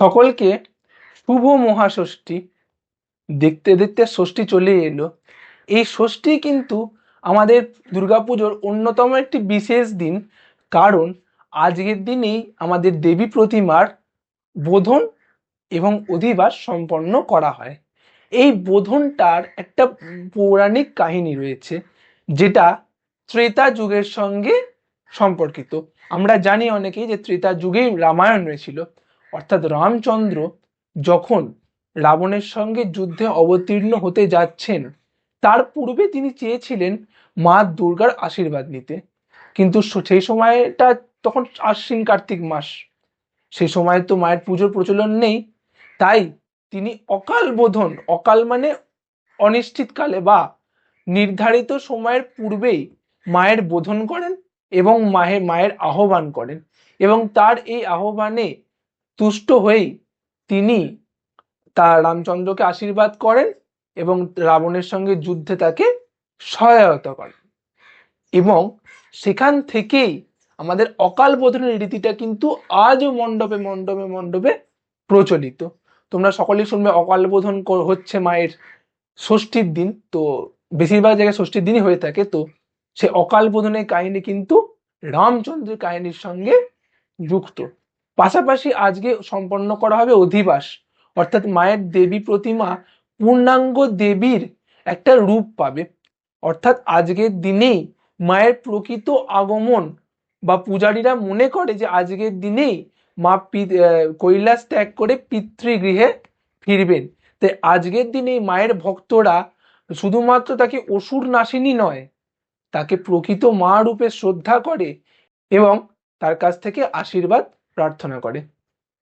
সকলকে শুভ মহাষষ্ঠী। দেখতে দেখতে ষষ্ঠী চলে এলো। এই ষষ্ঠী কিন্তু আমাদের দুর্গাপুজোর অন্যতম একটি বিশেষ দিন। কারণ আজকের দিনেই আমাদের দেবী প্রতিমার বোধন এবং অধিবাস সম্পন্ন করা হয়। এই বোধনটার একটা পৌরাণিক কাহিনী রয়েছে, যেটা ত্রেতা যুগের সঙ্গে সম্পর্কিত। আমরা জানি অনেকেই যে ত্রেতা যুগেই রামায়ণ হয়েছিল অর্থাৎ রামচন্দ্র যখন রাবণের সঙ্গে যুদ্ধে অবতীর্ণ হতে যাচ্ছেন, তার পূর্বে তিনি চেয়েছিলেন মা দুর্গার আশীর্বাদ নিতে। কিন্তু সেই সময়টা তখন আশ্বিন কার্তিক মাস। সেই সময় তো মায়ের পুজোর প্রচলন নেই। তাই তিনি অকাল বোধন, অকাল মানে অনিশ্চিতকালে বা নির্ধারিত সময়ের পূর্বেই মায়ের বোধন করেন এবং মায়ের মায়ের আহ্বান করেন। এবং তার এই আহ্বানে তুষ্ট হয়েই তিনি তার রামচন্দ্রকে আশীর্বাদ করেন এবং রাবণের সঙ্গে যুদ্ধে তাকে সহায়তা করেন। এবং সেখান থেকেই আমাদের অকাল বোধনের রীতিটা কিন্তু আজও মণ্ডপে মণ্ডপে মণ্ডপে প্রচলিত। তোমরা সকলেই শুনবে অকাল বোধন হচ্ছে মায়ের ষষ্ঠীর দিন। তো বেশিরভাগ জায়গায় ষষ্ঠীর দিনই হয়ে থাকে। তো সে অকাল বোধনের কাহিনী কিন্তু রামচন্দ্রের কাহিনীর সঙ্গে যুক্ত। পাশাপাশি আজকে সম্পন্ন করা হবে অধিবাস। অর্থাৎ মায়ের দেবী প্রতিমা পূর্ণাঙ্গ দেবীর একটা রূপ পাবে। অর্থাৎ আজকের দিনেই মায়ের প্রকৃত আগমন বা পূজারীরা মনে করে যে আজকের দিনেই মা কৈলাস ত্যাগ করে পিতৃগৃহে ফিরবেন। তাই আজকের দিনেই মায়ের ভক্তরা শুধুমাত্র তাকে অসুর নাশিনী নয়, তাকে প্রকৃত মা রূপে শ্রদ্ধা করে এবং তার কাছ থেকে আশীর্বাদ প্রার্থনা করে।